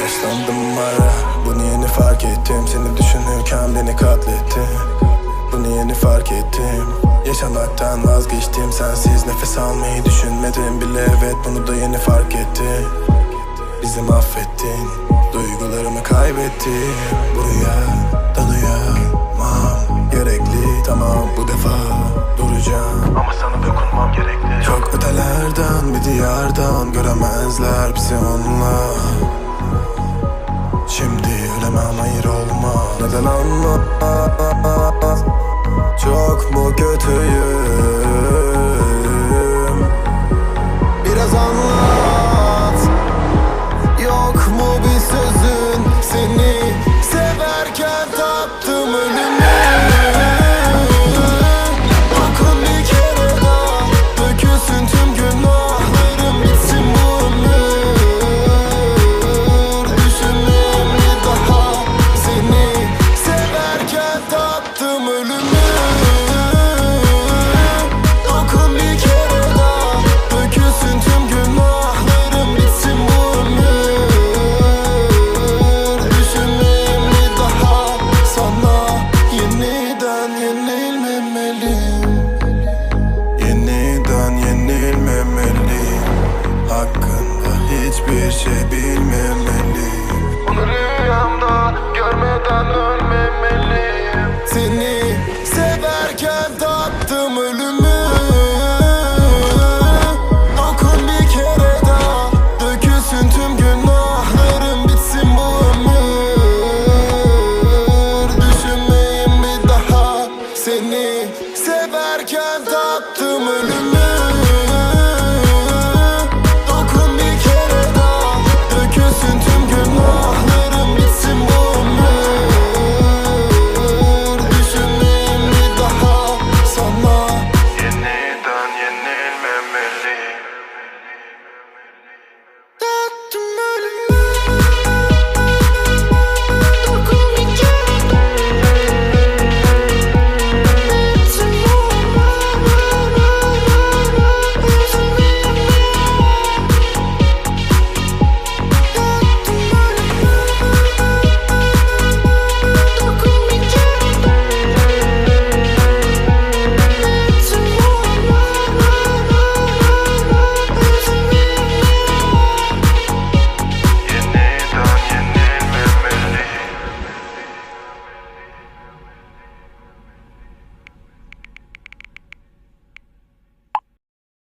Yaşlandım ara Bunu yeni fark ettim? Seni düşünürken beni katlettin. Bunu yeni fark ettim? Yaşamaktan vazgeçtim Sensiz nefes almayı düşünmedim bile. Evet bunu da yeni fark ettim Bizi mahvettin Duygularımı kaybettim Buraya dalayamam diyardan Göremezler bizi onlar. Şimdi ölemem hayır olma. Neden anlamaz Çok mu kötüyüm Görmeden ölmemeliyim. Seni